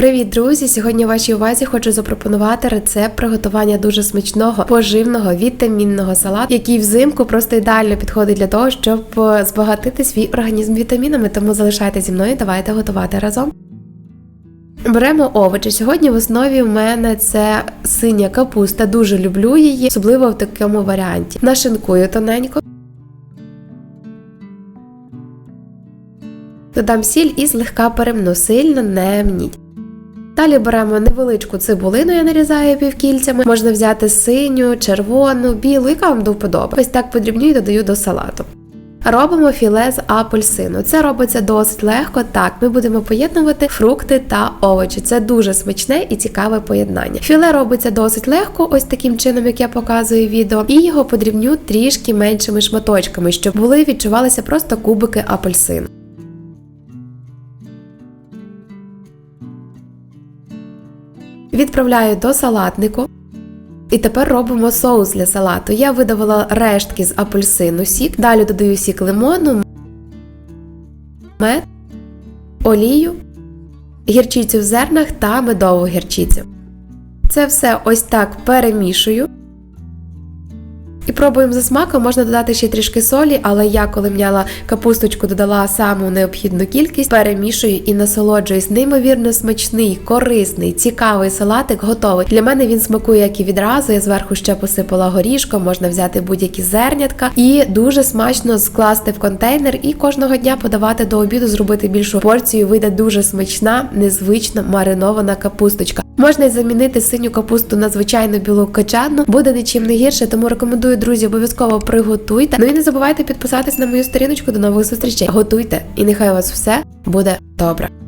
Привіт, друзі! Сьогодні вашій увазі хочу запропонувати рецепт приготування дуже смачного поживного вітамінного салату, який взимку просто ідеально підходить для того, щоб збагатити свій організм вітамінами. Тому залишайте зі мною, давайте готувати разом. Беремо овочі. Сьогодні в основі в мене це синя капуста. Дуже люблю її, особливо в такому варіанті. Нашинкую тоненько. Додам сіль і злегка перемну, сильно не мніть. Далі беремо невеличку цибулину, я нарізаю півкільцями. Можна взяти синю, червону, білу, яка вам до вподоби. Ось так подрібню і додаю до салату. Робимо філе з апельсину. Це робиться досить легко. Так, ми будемо поєднувати фрукти та овочі. Це дуже смачне і цікаве поєднання. Філе робиться досить легко, ось таким чином, як я показую відео, і його подрібню трішки меншими шматочками, щоб були відчувалися просто кубики апельсину. Відправляю до салатнику. І тепер робимо соус для салату. Я видавила рештки з апельсину сік, далі додаю сік лимону, мед, олію, гірчицю в зернах та медову гірчицю. Це все ось так перемішую. І пробуємо за смаком, можна додати ще трішки солі, але я, коли м'яла капусточку, додала саму необхідну кількість, перемішую і насолоджуюсь. Неймовірно смачний, корисний, цікавий салатик готовий. Для мене він смакує як і відразу. Я зверху ще посипала горішком, можна взяти будь-які зернятка і дуже смачно скласти в контейнер і кожного дня подавати до обіду, зробити більшу порцію. Вийде дуже смачна, незвична маринована капусточка. Можна й замінити синю капусту на звичайну білу качану, буде нічим не гірше, тому рекомендую, друзі, обов'язково приготуйте. Ну і не забувайте підписатись на мою сторіночку. До нових зустрічей. Готуйте, і нехай у вас все буде добре.